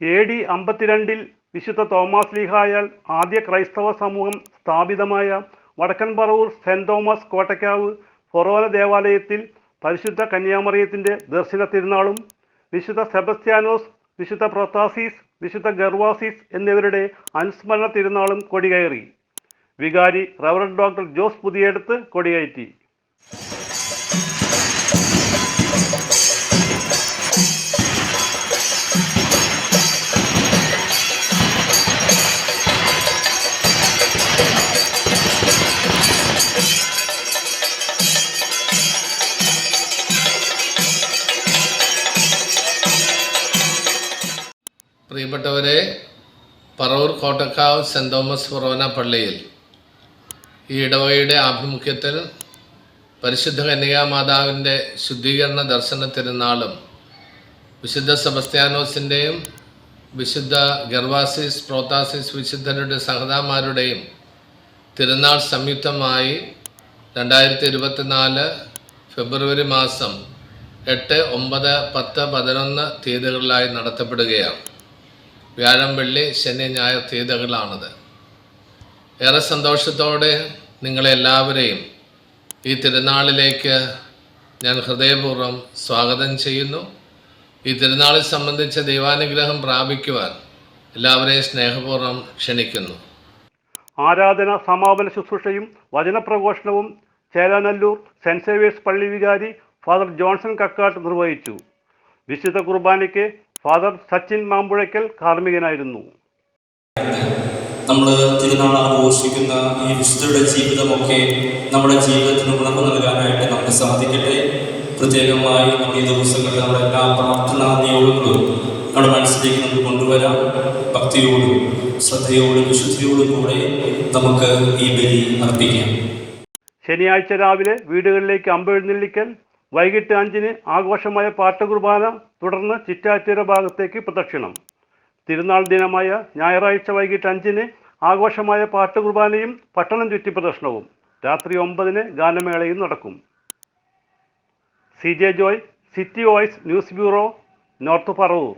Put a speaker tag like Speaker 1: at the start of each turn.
Speaker 1: A D അമ്പത്തിരണ്ടിൽ വിശുദ്ധ Thomas ലീഹായാൽ ആദ്യ ക്രൈസ്തവ സമൂഹം സ്ഥാപിതമായ വടക്കൻ പറവൂർ സെന്റ് തോമസ് കോട്ടയ്ക്കാവ് ഫൊറോന ദേവാലയത്തിൽ പരിശുദ്ധ കന്യാമറിയത്തിന്റെ ദർശന തിരുനാളും വിശുദ്ധ സെബസ്ത്യാനോസ് വിശുദ്ധ പ്രൊത്താസീസ് വിശുദ്ധ ഗർവാസീസ് എന്നിവരുടെ അനുസ്മരണ തിരുനാളും കൊടികയറി. വികാരി റവറൻ ഡോക്ടർ ജോസ് പുതിയെടുത്ത് കൊടികയറ്റി.
Speaker 2: പ്രിയപ്പെട്ടവരെ പറവൂർ കോട്ടക്കാവ് സെന്റ് തോമസ് ഫൊറോന പള്ളിയിൽ ഈ ഇടവകയുടെ ആഭിമുഖ്യത്തിൽ പരിശുദ്ധ കന്യകാമാതാവിന്റെ ശുദ്ധീകരണ ദർശന തിരുനാളും വിശുദ്ധ സെബസ്ത്യാനോസിന്റെയും വിശുദ്ധ ഗർവാസിസ് പ്രോത്താസിസ് വിശുദ്ധരുടെ സഹതാമാരുടെയും തിരുനാൾ സംയുക്തമായി രണ്ടായിരത്തി ഇരുപത്തിനാല് ഫെബ്രുവരി മാസം എട്ട് ഒമ്പത് പത്ത് പതിനൊന്ന് തീയതികളിലായി നടത്തപ്പെടുകയാണ്. വ്യാഴം വെള്ളി ശനി ഞായർ തീയതികളാണിത് ഏറെ സന്തോഷത്തോടെ നിങ്ങളെല്ലാവരെയും ഈ തിരുനാളിലേക്ക് ഞാൻ ഹൃദയപൂർവം സ്വാഗതം ചെയ്യുന്നു. ഈ തിരുനാളിൽ സംബന്ധിച്ച ദൈവാനുഗ്രഹം പ്രാപിക്കുവാൻ എല്ലാവരെയും സ്നേഹപൂർവം ക്ഷണിക്കുന്നു.
Speaker 1: ആരാധന സമാപന ശുശ്രൂഷയും വചനപ്രഘോഷണവും ചേരാനല്ലൂർ സെന്റ് സേവിയേഴ്സ് പള്ളി വികാരി ഫാദർ ജോൺസൺ കക്കാട്ട് നിർവഹിച്ചു. വിശുദ്ധ കുർബാനയ്ക്ക് ഫാദർ സച്ചിൻ മാമ്പുഴയ്ക്കൽ കാർമ്മികനായിരുന്നു.
Speaker 3: നമ്മൾ തിരുനാൾ ആഘോഷിക്കുന്ന ഈ വിശുദ്ധരുടെ ജീവിതമൊക്കെ നമ്മുടെ ജീവിതത്തിന് ഉണർവ് നൽകാനായിട്ട് നമുക്ക് സാധിക്കട്ടെ. പ്രത്യേകമായി നമ്മൾ ഈ ദിവസങ്ങളിൽ നമ്മുടെ എല്ലാ പ്രാർത്ഥനാ നിയോഗങ്ങളും നമ്മുടെ മനസ്സിലേക്ക് നമുക്ക് കൊണ്ടുവരാം. ഭക്തിയോടും ശ്രദ്ധയോടും വിശുദ്ധിയോടും കൂടെ നമുക്ക് ഈ ബലി അർപ്പിക്കാം.
Speaker 1: ശനിയാഴ്ച രാവിലെ വീടുകളിലേക്ക് അമ്പെഴുന്നള്ളിക്കൽ വൈകിട്ട് അഞ്ചിന് ആഘോഷമായ പാട്ടകുർബാന തുടർന്ന് ചിറ്റാറ്റുര ഭാഗത്തേക്ക് പ്രദക്ഷിണം. തിരുനാൾ ദിനമായ ഞായറാഴ്ച വൈകിട്ട് അഞ്ചിന് ആഘോഷമായ പാട്ടുകുർബാനയും പട്ടണം ചുറ്റി പ്രദർശനവും രാത്രി ഒമ്പതിന് ഗാനമേളയും നടക്കും. C J Joy city voice news bureau north Paravur.